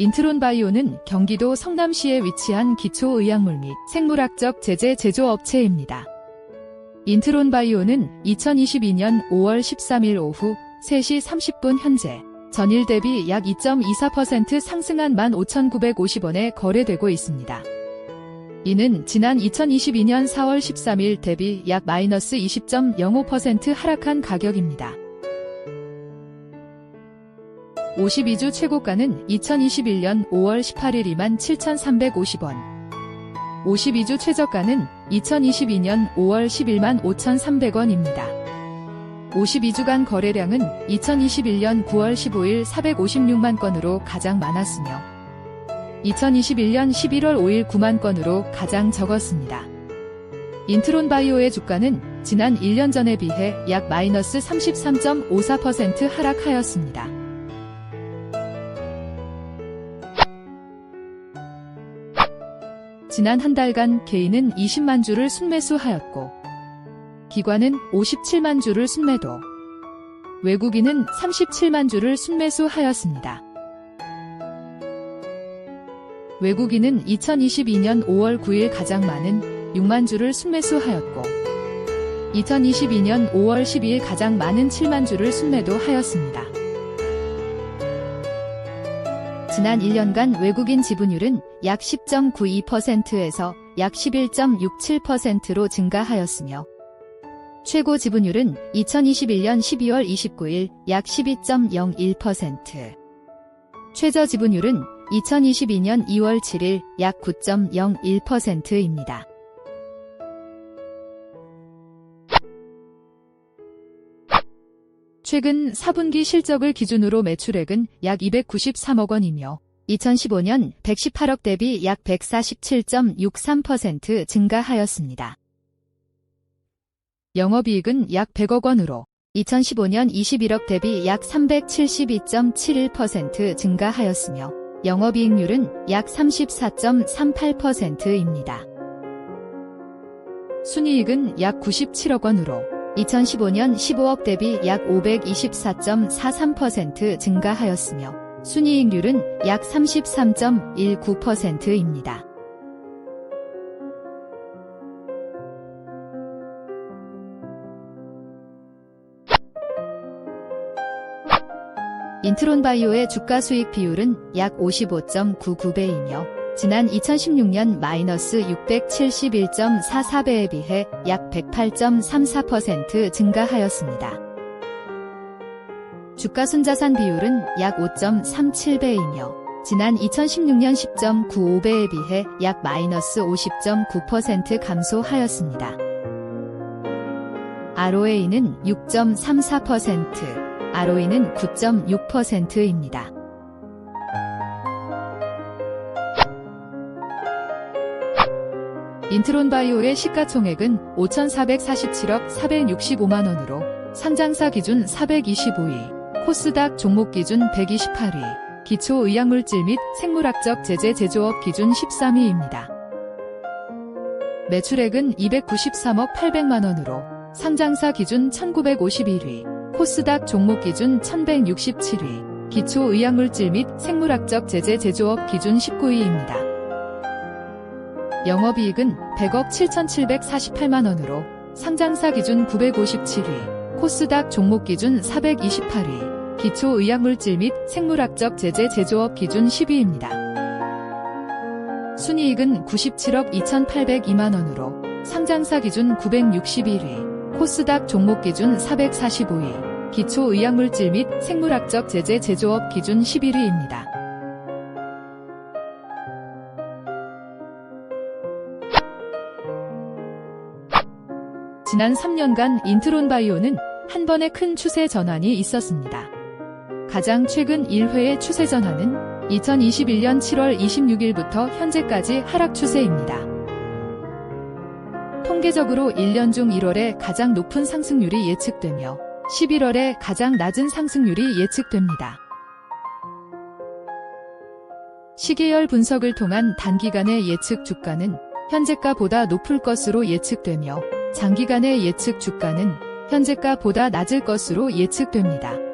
인트론 바이오는 경기도 성남시에 위치한 기초의약물 및 생물학적 제재 제조업체입니다. 인트론 바이오는 2022년 5월 13일 오후 3시 30분 현재 전일 대비 약 2.24% 상승한 15,950원에 거래되고 있습니다. 이는 지난 2022년 4월 13일 대비 약 마이너스 20.05% 하락한 가격입니다. 52주 최고가는 2021년 5월 18일 27,350원. 52주 최저가는 2022년 5월 11만 5,300원입니다. 52주간 거래량은 2021년 9월 15일 456만 건으로 가장 많았으며 2021년 11월 5일 9만 건으로 가장 적었습니다. 인트론 바이오의 주가는 지난 1년 전에 비해 약 마이너스 33.54% 하락하였습니다. 지난 한 달간 개인은 20만 주를 순매수하였고 기관은 57만 주를 순매도 외국인은 37만 주를 순매수하였습니다. 외국인은 2022년 5월 9일 가장 많은 6만 주를 순매수하였고 2022년 5월 12일 가장 많은 7만 주를 순매도하였습니다. 지난 1년간 외국인 지분율은 약 10.92%에서 약 11.67%로 증가하였으며 최고 지분율은 2021년 12월 29일 약 12.01%, 최저 지분율은 2022년 2월 7일 약 9.01%입니다. 최근 4분기 실적을 기준으로 매출액은 약 293억 원이며 2015년 118억 대비 약 147.63% 증가하였습니다. 영업이익은 약 100억 원으로 2015년 21억 대비 약 372.71% 증가하였으며 영업이익률은 약 34.38%입니다. 순이익은 약 97억 원으로 2015년 15억 대비 약 524.43% 증가하였으며 순이익률은 약 33.19%입니다. 인트론 바이오의 주가 수익 비율은 약 55.99배이며 지난 2016년 마이너스 671.44배에 비해 약 108.34% 증가하였습니다. 주가 순자산 비율은 약 5.37배이며 지난 2016년 10.95배에 비해 약 마이너스 50.9% 감소하였습니다. ROA는 6.34%, ROE는 9.6%입니다. 인트론 바이오의 시가총액은 5,447억 465만 원으로 상장사 기준 425위, 코스닥 종목 기준 128위, 기초의약물질 및 생물학적 제재 제조업 기준 13위입니다. 매출액은 293억 800만 원으로 상장사 기준 1951위, 코스닥 종목 기준 1167위, 기초의약물질 및 생물학적 제재 제조업 기준 19위입니다. 영업이익은 100억 7,748만원으로 상장사 기준 957위, 코스닥 종목 기준 428위, 기초의약물질 및 생물학적 제재 제조업 기준 10위입니다. 순이익은 97억 2,802만원으로 상장사 기준 961위, 코스닥 종목 기준 445위, 기초의약물질 및 생물학적 제재 제조업 기준 11위입니다. 지난 3년간 인트론 바이오는 한 번의 큰 추세 전환이 있었습니다. 가장 최근 1회의 추세 전환은 2021년 7월 26일부터 현재까지 하락 추세입니다. 통계적으로 1년 중 1월에 가장 높은 상승률이 예측되며 11월에 가장 낮은 상승률이 예측됩니다. 시계열 분석을 통한 단기간의 예측 주가는 현재가보다 높을 것으로 예측되며 장기간의 예측 주가는 현재가보다 낮을 것으로 예측됩니다.